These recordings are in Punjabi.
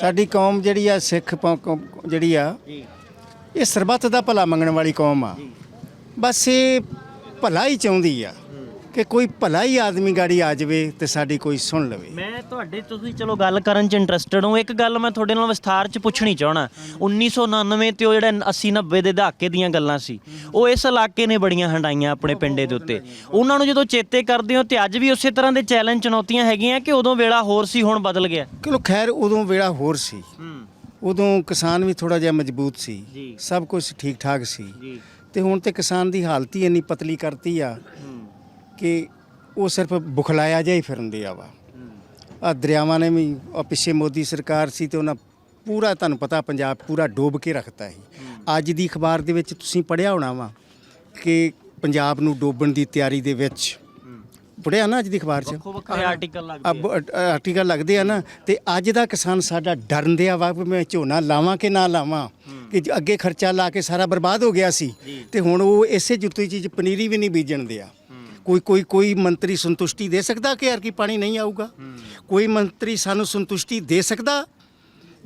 ਸਾਡੀ ਕੌਮ ਜਿਹੜੀ ਆ, ਸਿੱਖ ਪੌ- ਜਿਹੜੀ ਆ, ਇਹ ਸਰਬੱਤ ਦਾ ਭਲਾ ਮੰਗਣ ਵਾਲੀ ਕੌਮ ਆ। ਬਸ ਇਹ ਭਲਾ ਹੀ ਚਾਹੁੰਦੀ ਆ। ਕਿ ਕੋਈ ਭਲਾ ਹੀ ਆਦਮੀ ਗਾੜੀ ਆ ਜਾਵੇ ਤੇ ਸਾਡੀ ਕੋਈ ਸੁਣ ਲਵੇ। ਮੈਂ ਤੁਹਾਡੇ ਤੁਸੀਂ ਚਲੋ ਗੱਲ ਕਰਨ ਚ ਇੰਟਰਸਟਡ ਹਾਂ। ਇੱਕ ਗੱਲ ਮੈਂ ਤੁਹਾਡੇ ਨਾਲ ਵਿਸਥਾਰ ਚ ਪੁੱਛਣੀ ਚਾਹਣਾ 1999 ਤੇ ਉਹ ਜਿਹੜਾ 80 90 ਦੇ ਦਹਾਕੇ ਦੀਆਂ ਗੱਲਾਂ ਸੀ ਉਹ ਇਸ ਇਲਾਕੇ ਨੇ ਬੜੀਆਂ ਹੰਡਾਈਆਂ ਆਪਣੇ ਪਿੰਡੇ ਦੇ ਉੱਤੇ। ਉਹਨਾਂ ਨੂੰ ਜਦੋਂ ਚੇਤੇ ਕਰਦੇ ਹੋ ਤੇ ਅੱਜ ਵੀ ਉਸੇ ਤਰ੍ਹਾਂ ਦੇ ਚੈਲੰਜ ਚੁਣੌਤੀਆਂ ਹੈਗੀਆਂ ਕਿ ਉਦੋਂ ਵੇਲਾ ਹੋਰ ਸੀ ਹੁਣ ਬਦਲ ਗਿਆ। ਚਲੋ ਖੈਰ ਉਦੋਂ ਵੇੜਾ ਹੋਰ ਸੀ। ਉਦੋਂ ਕਿਸਾਨ ਵੀ ਥੋੜਾ ਜਿਹਾ ਮਜ਼ਬੂਤ ਸੀ। ਸਭ ਕੁਝ ਠੀਕ ਠਾਕ ਸੀ ਤੇ ਹੁਣ ਤੇ ਕਿਸਾਨ ਦੀ ਹਾਲਤ ਹੀ ਇੰਨੀ ਪਤਲੀ ਕਰਤੀ ਆ। ਕਿ ਉਹ ਸਿਰਫ ਬੁਖਲਾਇਆ ਜਿਹਾ ਹੀ ਫਿਰਦੇ ਆ ਵਾ। ਆ ਦਰਿਆਵਾਂ ਨੇ ਵੀ ਆ ਪਿੱਛੇ ਮੋਦੀ ਸਰਕਾਰ ਸੀ ਤੇ ਉਹਨਾਂ ਪੂਰਾ ਤੁਹਾਨੂੰ ਪਤਾ ਪੰਜਾਬ ਪੂਰਾ ਡੋਬ ਕੇ ਰੱਖਤਾ ਸੀ। ਅੱਜ ਦੀ ਅਖਬਾਰ ਦੇ ਵਿੱਚ ਤੁਸੀਂ ਪੜਿਆ ਹੋਣਾ ਵਾ ਕਿ ਪੰਜਾਬ ਨੂੰ ਡੋਬਣ ਦੀ ਤਿਆਰੀ ਦੇ ਵਿੱਚ ਪੜਿਆ ਨਾ ਅੱਜ ਦੀ ਅਖਬਾਰ 'ਚ? ਵੱਖੋ ਵੱਖਰੇ ਆਰਟੀਕਲ ਲੱਗਦੇ ਅਬ ਆਰਟੀਕਲ ਲੱਗਦੇ ਆ ਨਾ ਤੇ ਅੱਜ ਦਾ ਕਿਸਾਨ ਸਾਡਾ ਡਰਨ ਦਿਆ ਵਾ ਵੀ ਮੈਂ ਝੋਨਾ ਲਾਵਾਂ ਕਿ ਨਾ ਲਾਵਾਂ। ਕਿ ਜ- ਅੱਗੇ ਖਰਚਾ ਲਾ ਕੇ ਸਾਰਾ ਬਰਬਾਦ ਹੋ ਗਿਆ ਸੀ ਤੇ ਹੁਣ ਉਹ ਇਸੇ ਜੁੱਤੀ ਚੀਜ਼ ਪਨੀਰੀ ਵੀ ਨਹੀਂ ਬੀਜਣ ਦਿਆ। ਕੋਈ ਕੋਈ ਕੋਈ ਮੰਤਰੀ ਸੰਤੁਸ਼ਟੀ ਦੇ ਸਕਦਾ ਕਿ ਯਾਰ ਕੀ ਪਾਣੀ ਨਹੀਂ ਆਊਗਾ? ਕੋਈ ਮੰਤਰੀ ਸਾਨੂੰ ਸੰਤੁਸ਼ਟੀ ਦੇ ਸਕਦਾ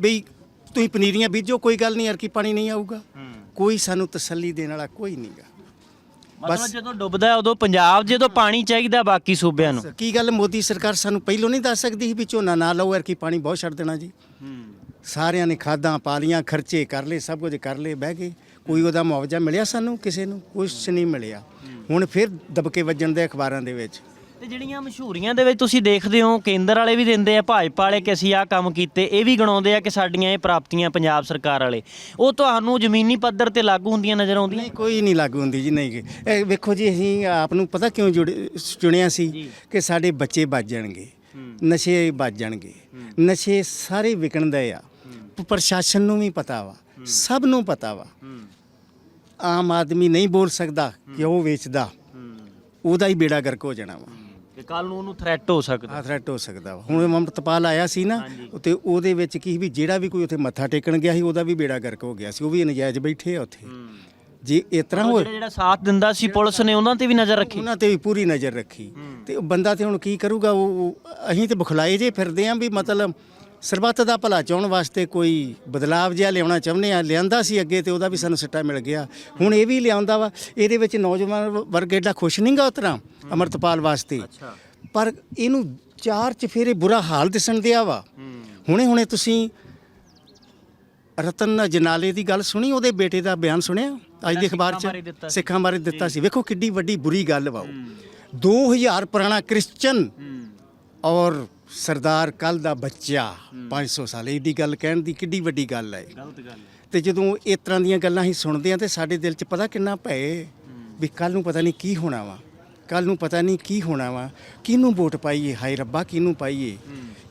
ਬਈ ਤੁਸੀਂ ਪਨੀਰੀਆਂ ਬੀਜੋ ਕੋਈ ਗੱਲ ਨਹੀਂ ਯਾਰ ਕੀ ਪਾਣੀ ਨਹੀਂ ਆਊਗਾ? ਕੋਈ ਸਾਨੂੰ ਤਸੱਲੀ ਦੇਣ ਵਾਲਾ ਕੋਈ ਨਹੀਂਗਾ ਮਤਲਬ ਜਦੋਂ ਡੁੱਬਦਾ ਹੈ, ਉਦੋਂ ਪੰਜਾਬ ਜਦੋਂ ਪਾਣੀ ਚਾਹੀਦਾ ਬਾਕੀ ਸੂਬਿਆਂ ਨੂੰ। ਕੀ ਗੱਲ ਮੋਦੀ ਸਰਕਾਰ ਸਾਨੂੰ ਪਹਿਲੋਂ ਨਹੀਂ ਦੱਸ ਸਕਦੀ ਸੀ ਵੀ ਝੋਨਾ ਨਾ ਲਾਓ ਯਾਰ ਕੀ ਪਾਣੀ ਬਹੁਤ ਛੱਡ ਦੇਣਾ ਜੀ। ਸਾਰਿਆਂ ਨੇ ਖਾਦਾਂ ਪਾ ਲੀਆਂ ਖਰਚੇ ਕਰ ਲਏ ਸਭ ਕੁਝ ਕਰ ਲਏ ਬਹਿ ਗਏ। ਕੋਈ ਉਹਦਾ ਮੁਆਵਜ਼ਾ ਮਿਲਿਆ ਸਾਨੂੰ ਕਿਸੇ ਨੂੰ? ਕੁਝ ਨਹੀਂ ਮਿਲਿਆ। ਹੁਣ ਫਿਰ ਦਬਕੇ ਵੱਜਣ ਦੇ ਅਖਬਾਰਾਂ ਦੇ ਵਿੱਚ। ਤੇ ਜਿਹੜੀਆਂ ਮਸ਼ਹੂਰੀਆਂ ਦੇ ਵਿੱਚ ਤੁਸੀਂ ਦੇਖਦੇ ਹੋ ਕੇਂਦਰ ਵਾਲੇ ਵੀ ਦਿੰਦੇ ਆ ਭਾਜਪਾ ਵਾਲੇ ਕਿ ਅਸੀਂ ਆਹ ਕੰਮ ਕੀਤੇ ਇਹ ਵੀ ਗਣਾਉਂਦੇ ਆ ਕਿ ਸਾਡੀਆਂ ਇਹ ਪ੍ਰਾਪਤੀਆਂ ਪੰਜਾਬ ਸਰਕਾਰ ਵਾਲੇ। ਉਹ ਤੁਹਾਨੂੰ ਜ਼ਮੀਨੀ ਪੱਧਰ ਤੇ ਲਾਗੂ ਹੁੰਦੀਆਂ ਨਜ਼ਰ ਆਉਂਦੀਆਂ? ਨਹੀਂ ਕੋਈ ਨਹੀਂ ਲਾਗੂ ਹੁੰਦੀ ਜੀ ਨਹੀਂ। ਇਹ ਵੇਖੋ ਜੀ ਅਸੀਂ ਆਪ ਨੂੰ ਪਤਾ ਕਿਉਂ ਜੁੜੇ- ਚੁਣਿਆ ਸੀ ਕਿ ਸਾਡੇ ਬੱਚੇ ਬਚ ਜਾਣਗੇ ਨਸ਼ੇ ਬਚ ਜਾਣਗੇ। ਨਸ਼ੇ ਸਾਰੇ ਵਿਕਣ ਦੇ ਆ ਪ- ਪ੍ਰਸ਼ਾਸਨ ਨੂੰ ਵੀ ਪਤਾ ਵਾ ਸਭ ਨੂੰ ਪਤਾ ਵਾ। ਆਮ ਆਦਮੀ ਨਹੀਂ ਬੋਲ ਸਕਦਾ ਕਿ ਉਹ ਵੇਚਦਾ। ਉਹਦਾ ਹੀ ਬੇੜਾ ਗਰਕ ਹੋ ਜਾਣਾ ਵਾ। ਕਿ ਕੱਲ ਨੂੰ ਉਹਨੂੰ ਥ੍ਰੈਟ ਹੋ ਸਕਦਾ। ਆ ਥ੍ਰੈਟ ਹੋ ਸਕਦਾ ਵਾ। ਹੁਣ ਅਮਰਤਪਾਲ ਆਇਆ ਸੀ ਨਾ ਤੇ ਉਹਦੇ ਵਿੱਚ ਕੀ ਵੀ ਜਿਹੜਾ ਵੀ ਕੋਈ ਉੱਥੇ ਮੱਥਾ ਟੇਕਣ ਗਿਆ ਸੀ ਉਹਦਾ ਵੀ ਬੇੜਾ ਗਰਕ ਹੋ ਗਿਆ ਸੀ। ਉਹ ਵੀ ਨਜਾਇਜ਼ ਬੈਠੇ ਆ ਉੱਥੇ। ਜੇ ਇਸ ਤਰ੍ਹਾਂ ਹੋਏ ਜਿਹੜਾ ਸਾਥ ਦਿੰਦਾ ਸੀ ਪੁਲਿਸ ਨੇ ਉਹਨਾਂ ਤੇ ਵੀ ਨਜ਼ਰ ਰੱਖੀ। ਉਹਨਾਂ ਤੇ ਵੀ ਪੂਰੀ ਨਜ਼ਰ ਰੱਖੀ। ਤੇ ਉਹ ਬੰਦਾ ਤੇ ਹੁਣ ਕੀ ਕਰੂਗਾ? ਉਹ- ਅਸੀਂ ਤੇ ਬੁਖਲਾਏ ਜੇ ਫਿਰਦੇ ਆਂ ਵੀ ਮਤਲਬ ਸਰਬੱਤ ਦਾ ਭਲਾ ਚਾਹਣ ਵਾਸਤੇ ਕੋਈ ਬਦਲਾਵ ਜਿਹਾ ਲਿਆਉਣਾ ਚਾਹੁੰਦੇ ਆ ਲਿਆਂਦਾ ਸੀ ਅੱਗੇ ਤੇ ਉਹਦਾ ਵੀ ਸਾਨੂੰ ਸਿੱਟਾ ਮਿਲ ਗਿਆ। ਹੁਣ ਇਹ ਵੀ ਲਿਆਉਂਦਾ ਵਾ ਇਹਦੇ ਵਿੱਚ ਨੌਜਵਾਨ ਵਰਗ ਏਡਾ ਖੁਸ਼ ਨਹੀਂਗਾ ਉਤਰਾ ਅਮਰਤਪਾਲ ਵਾਸਤੇ। ਪਰ ਇਹਨੂੰ ਚਾਰ ਚਫੇਰੇ ਬੁਰਾ ਹਾਲ ਦਿਸਣ ਦਿਆ ਵਾ। ਹੁਣੇ ਹੁਣੇ ਤੁਸੀਂ ਰਤਨ ਜਨਾਲੇ ਦੀ ਗੱਲ ਸੁਣੀ ਉਹਦੇ ਬੇਟੇ ਦਾ ਬਿਆਨ ਸੁਣਿਆ? ਅੱਜ ਦੀ ਅਖਬਾਰ 'ਚ। ਸਿੱਖਾਂ ਬਾਰੇ ਦਿੱਤਾ ਸੀ। ਵੇਖੋ ਕਿੱਡੀ ਵੱਡੀ ਬੁਰੀ ਗੱਲ ਵਾ ਉਹ। 2000 ਪੁਰਾਣਾ ਕ੍ਰਿਸਚਨ ਔਰ ਸਰਦਾਰ ਕੱਲ ਦਾ ਬੱਚਾ 500 ਸਾਲ ਇਹਦੀ ਗੱਲ ਕਹਿਣ ਦੀ ਕਿੱਡੀ ਵੱਡੀ ਗੱਲ ਹੈ ਗਲਤ ਗੱਲ ਤੇ ਜਦੋਂ ਇਸ ਤਰ੍ਹਾਂ ਦੀਆਂ ਗੱਲਾਂ ਅਸੀਂ ਸੁਣਦੇ ਆ ਤੇ ਸਾਡੇ ਦਿਲ 'ਚ ਪਤਾ ਕਿੰਨਾ ਭੈ ਵੀ ਕੱਲ ਨੂੰ ਪਤਾ ਨਹੀਂ ਕੀ ਹੋਣਾ ਵਾ ਕੱਲ ਨੂੰ ਪਤਾ ਨਹੀਂ ਕੀ ਹੋਣਾ ਵਾ ਕਿਹਨੂੰ ਵੋਟ ਪਾਈਏ ਹਾਏ ਰੱਬਾ ਕਿਹਨੂੰ ਪਾਈਏ।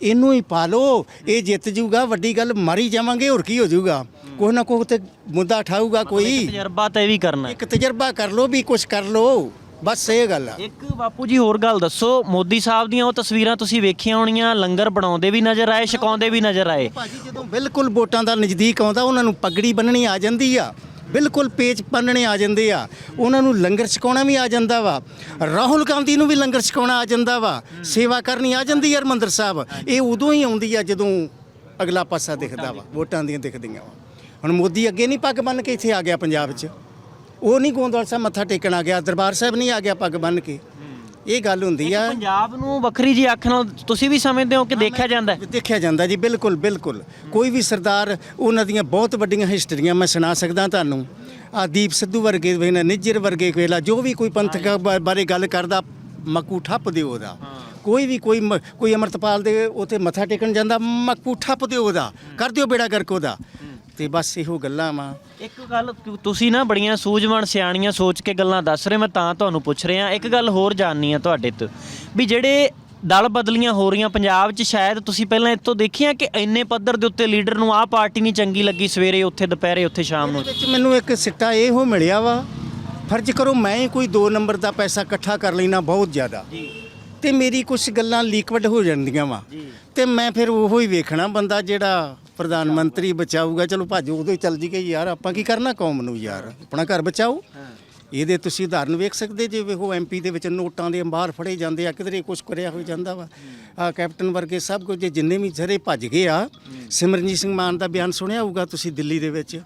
ਇਹਨੂੰ ਹੀ ਪਾ ਲਓ ਇਹ ਜਿੱਤ ਜੂਗਾ ਵੱਡੀ ਗੱਲ ਮਾਰੀ ਜਾਵਾਂਗੇ ਹੋਰ ਕੀ ਹੋ ਜਾਊਗਾ। ਕੋਈ ਨਾ ਕੋਈ ਤੇ ਮੁੱਦਾ ਉਠਾਊਗਾ ਕੋਈ। ਤਜਰਬਾ ਤਾਂ ਇਹ ਵੀ ਕਰਨਾ। ਇੱਕ ਤਜਰਬਾ ਕਰ ਲਓ ਵੀ ਕੁਝ ਕਰ ਲਓ। ਬਸ ਇਹ ਗੱਲ ਆ। ਇੱਕ ਬਾਪੂ ਜੀ ਹੋਰ ਗੱਲ ਦੱਸੋ। ਮੋਦੀ ਸਾਹਿਬ ਦੀਆਂ ਉਹ ਤਸਵੀਰਾਂ ਤੁਸੀਂ ਵੇਖੀਆਂ ਹੋਣੀਆਂ ਲੰਗਰ ਬਣਾਉਂਦੇ ਵੀ ਨਜ਼ਰ ਆਏ ਛਕਾਉਂਦੇ ਵੀ ਨਜ਼ਰ ਆਏ। ਭਾਜੀ ਜਦੋਂ ਬਿਲਕੁਲ ਵੋਟਾਂ ਦਾ ਨਜ਼ਦੀਕ ਆਉਂਦਾ ਉਹਨਾਂ ਨੂੰ ਪਗੜੀ ਬੰਨਣੀ ਆ ਜਾਂਦੀ ਆ। ਬਿਲਕੁਲ ਪੇਚ ਬੰਨਣੇ ਆ ਜਾਂਦੇ ਆ। ਉਹਨਾਂ ਨੂੰ ਲੰਗਰ ਛਕਾਉਣਾ ਵੀ ਆ ਜਾਂਦਾ ਵਾ। ਰਾਹੁਲ ਗਾਂਧੀ ਨੂੰ ਵੀ ਲੰਗਰ ਛਕਾਉਣਾ ਆ ਜਾਂਦਾ ਵਾ। ਸੇਵਾ ਕਰਨੀ ਆ ਜਾਂਦੀ ਆ ਹਰਮੰਦਰ ਸਾਹਿਬ। ਇਹ ਉਦੋਂ ਹੀ ਆਉਂਦੀ ਆ ਜਦੋਂ ਅਗਲਾ ਪਾਸਾ ਦਿਖਦਾ ਵਾ ਵੋਟਾਂ ਦੀਆਂ ਦਿਖਦੀਆਂ ਵਾ। ਹੁਣ ਮੋਦੀ ਅੱਗੇ ਨਹੀਂ ਪੱਗ ਬੰਨ ਕੇ ਇੱਥੇ ਆ ਗਿਆ ਪੰਜਾਬ 'ਚ। ਉਹ ਨਹੀਂ ਗੋਂਦਵਾਲ ਸਾਹਿਬ ਮੱਥਾ ਟੇਕਣ ਆ ਗਿਆ ਦਰਬਾਰ ਸਾਹਿਬ ਨਹੀਂ ਆ ਗਿਆ ਪੱਗ ਬੰਨ ਕੇ। ਇਹ ਗੱਲ ਹੁੰਦੀ ਆ। ਪੰਜਾਬ ਨੂੰ ਵੱਖਰੀ ਜੀ ਅੱਖ ਨਾਲ ਤੁਸੀਂ ਵੀ ਸਮਝਦੇ ਹੋ ਕਿ ਦੇਖਿਆ ਜਾਂਦਾ ਹੈ? ਦੇਖਿਆ ਜਾਂਦਾ ਜੀ ਬਿਲਕੁਲ ਬਿਲਕੁਲ। ਕੋਈ ਵੀ ਸਰਦਾਰ ਉਹਨਾਂ ਦੀਆਂ ਬਹੁਤ ਵੱਡੀਆਂ ਹਿਸਟਰੀਆਂ ਮੈਂ ਸੁਣਾ ਸਕਦਾ ਤੁਹਾਨੂੰ। ਆ ਦੀਪ ਸਿੱਧੂ ਵਰਗੇ ਵੇਨਾ ਨਿੱਜਰ ਵਰਗੇ ਵੇਲਾ ਜੋ ਵੀ ਕੋਈ ਪੰਥਕ ਬਾਰੇ ਗੱਲ ਕਰਦਾ ਮੱਕੂ ਠੱਪ ਦਿਓ ਉਹਦਾ। ਕੋਈ ਵੀ ਕੋਈ ਕੋਈ ਅਮਰਤਪਾਲ ਦੇ ਉਥੇ ਮੱਥਾ ਟੇਕਣ ਜਾਂਦਾ ਮੱਕੂ ਠੱਪ ਦਿਓ ਉਹਦਾ। ਕਰ ਦਿਓ ਬੇੜਾ ਗਰਕ ਉਹਦਾ। ਤੇ ਬਸ ਇਹੋ ਗੱਲਾਂ ਵਾ। ਇੱਕ ਗੱਲ ਤੁ- ਤੁਸੀਂ ਨਾ ਬੜੀਆਂ ਸੂਝਵਾਨ ਸਿਆਣੀਆਂ ਸੋਚ ਕੇ ਗੱਲਾਂ ਦੱਸ ਰਹੇ ਮੈਂ ਤਾਂ ਤੁਹਾਨੂੰ ਪੁੱਛ ਰਿਹਾ। ਇੱਕ ਗੱਲ ਹੋਰ ਜਾਣਨੀ ਆ ਤੁਹਾਡੇ ਤੋਂ ਵੀ ਜਿਹੜੇ ਦਲ ਬਦਲੀਆਂ ਹੋ ਰਹੀਆਂ ਪੰਜਾਬ 'ਚ ਸ਼ਾਇਦ ਤੁਸੀਂ ਪਹਿਲਾਂ ਇੱਥੋਂ ਦੇਖੀਆਂ ਕਿ ਇੰਨੇ ਪੱਧਰ ਦੇ ਉੱਤੇ ਲੀਡਰ ਨੂੰ ਆਹ ਪਾਰਟੀ ਨਹੀਂ ਚੰਗੀ ਲੱਗੀ ਸਵੇਰੇ ਉੱਥੇ ਦੁਪਹਿਰੇ ਉੱਥੇ ਸ਼ਾਮ ਨੂੰ? ਵਿੱਚ ਮੈਨੂੰ ਇੱਕ ਸਿੱਟਾ ਇਹੋ ਮਿਲਿਆ ਵਾ ਫਰਜ਼ ਕਰੋ ਮੈਂ ਹੀ ਕੋਈ 2 ਨੰਬਰ ਦਾ ਪੈਸਾ ਇਕੱਠਾ ਕਰ ਲੈਣਾ ਬਹੁਤ ਜ਼ਿਆਦਾ। ਜੀ। ਤੇ ਮੇਰੀ ਕੁਝ ਗੱਲਾਂ ਲੀਕਵਡ ਹੋ ਜਾਂਦੀਆਂ ਵਾ। ਤੇ ਮੈਂ ਫਿਰ ਉਹੋ ਹੀ ਵੇਖਣਾ ਬੰਦਾ ਜਿਹੜਾ ਪ੍ਰਧਾਨ ਮੰਤਰੀ ਬਚਾਊਗਾ। ਚਲੋ ਭਾਜੋ ਉਦੋਂ ਹੀ ਚੱਲ ਜੀ ਕਿ ਯਾਰ ਆਪਾਂ ਕੀ ਕਰਨਾ ਕੌਮ ਨੂੰ ਯਾਰ? ਆਪਣਾ ਘਰ ਬਚਾਓ। ਇਹਦੇ ਤੁਸੀਂ ਉਦਾਹਰਨ ਵੇਖ ਸਕਦੇ ਜੇ ਉਹ ਐਮਪੀ ਦੇ ਵਿੱਚ ਨੋਟਾਂ ਦੇ ਅੰਬਾਰ ਫੜੇ ਜਾਂਦੇ ਆ ਕਿਧਰੇ ਕੁਝ ਕਰਿਆ ਹੋ ਜਾਂਦਾ ਵਾ। ਆ ਕੈਪਟਨ ਵਰਗੇ ਸਭ ਕੁਝ ਜਿੰਨੇ ਵੀ ਸਾਰੇ ਭੱਜ ਗਏ ਆ ਸਿਮਰਨਜੀਤ ਸਿੰਘ ਮਾਨ ਦਾ ਬਿਆਨ ਸੁਣਿਆ ਹੋਊਗਾ ਤੁਸੀਂ ਦਿੱਲੀ ਦੇ ਵਿੱਚ?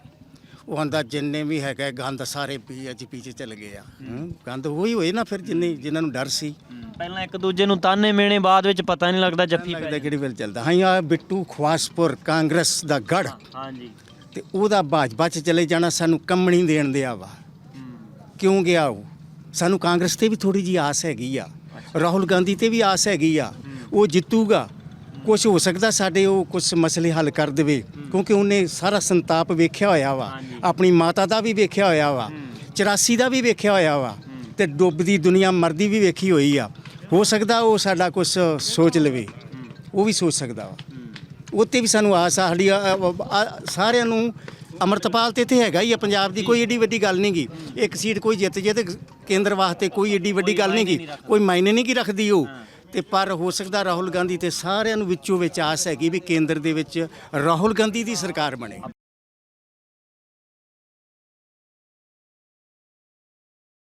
ਉਹ ਆਂਦਾ ਜਿੰਨੇ ਵੀ ਹੈਗਾ ਗੰਦ ਸਾਰੇ ਪੀਐਚਪੀ ਚ ਚਲ ਗਏ ਆ। ਹੂੰ, ਗੰਦ ਉਹੀ ਹੋਏ ਨਾ ਫਿਰ ਜਿੰਨੇ ਜਿਨ੍ਹਾਂ ਨੂੰ ਡਰ ਸੀ। ਪਹਿਲਾਂ ਇੱਕ ਦੂਜੇ ਨੂੰ ਤਾਨੇ ਮੇਣੇ ਬਾਅਦ ਵਿੱਚ ਪਤਾ ਨਹੀਂ ਲੱਗਦਾ ਜੱਫੀ ਪੈ ਲੱਗਦਾ ਕਿਹੜੀ ਵੇਲੇ ਚੱਲਦਾ। ਹਾਂ ਆ ਬਿੱਟੂ ਖਵਾਸਪੁਰ ਕਾਂਗਰਸ ਦਾ ਗੜ ਹਾਂਜੀ ਤੇ ਉਹਦਾ ਭਾਜਪਾ ਚ ਚਲੇ ਜਾਣਾ ਸਾਨੂੰ ਕੰਮਣੀ ਦੇਣ ਦਿਆ ਵਾ। ਕਿਉਂ ਗਿਆ ਉਹ? ਸਾਨੂੰ ਕਾਂਗਰਸ ਤੇ ਵੀ ਥੋੜੀ ਜੀ ਆਸ ਹੈਗੀ ਆ। ਰਾਹੁਲ ਗਾਂਧੀ ਤੇ ਵੀ ਆਸ ਹੈਗੀ ਆ। ਉਹ ਜਿੱਤੂਗਾ। ਕੁਝ ਹੋ ਸਕਦਾ ਸਾਡੇ ਉਹ ਕੁਝ ਮਸਲੇ ਹੱਲ ਕਰ ਦੇਵੇ ਕਿਉਂਕਿ ਉਹਨੇ ਸਾਰਾ ਸੰਤਾਪ ਵੇਖਿਆ ਹੋਇਆ ਵਾ। ਆਪਣੀ ਮਾਤਾ ਦਾ ਵੀ ਵੇਖਿਆ ਹੋਇਆ ਵਾ। 84 ਦਾ ਵੀ ਵੇਖਿਆ ਹੋਇਆ ਵਾ। ਤੇ ਡੁੱਬਦੀ ਦੁਨੀਆ ਮਰਦੀ ਵੀ ਵੇਖੀ ਹੋਈ ਆ। ਹੋ ਸਕਦਾ ਉਹ ਸਾਡਾ ਕੁਝ ਸੋਚ ਲਵੇ। ਉਹ ਵੀ ਸੋਚ ਸਕਦਾ ਵਾ। ਉੱਤੇ ਵੀ ਸਾਨੂੰ ਆਸ ਆ ਸਾਡੀ ਸਾਰਿਆਂ ਨੂੰ ਅਮਰਤਪਾਲ ਤੇ ਇੱਥੇ ਹੈਗਾ ਹੀ ਆ। ਪੰਜਾਬ ਦੀ ਕੋਈ ਏਡੀ ਵੱਡੀ ਗੱਲ ਨਹੀਂਗੀ। ਇੱਕ ਸੀਟ ਕੋਈ ਜਿੱਤ ਜੇ ਤੇ ਕੇਂਦਰ ਵਾਸਤੇ ਕੋਈ ਏਡੀ ਵੱਡੀ ਗੱਲ ਨਹੀਂਗੀ। ਕੋਈ ਮਾਇਨੇ ਨਹੀਂ ਕੀ ਰੱਖਦੀ ਉਹ। ਤੇ ਪਰ ਹੋ ਸਕਦਾ ਰਾਹੁਲ ਗਾਂਧੀ ਤੇ ਸਾਰਿਆਂ ਨੂੰ ਵਿੱਚੋਂ ਵਿੱਚ ਆਸ ਹੈਗੀ ਵੀ ਕੇਂਦਰ ਦੇ ਵਿੱਚ ਰਾਹੁਲ ਗਾਂਧੀ ਦੀ ਸਰਕਾਰ ਬਣੇ।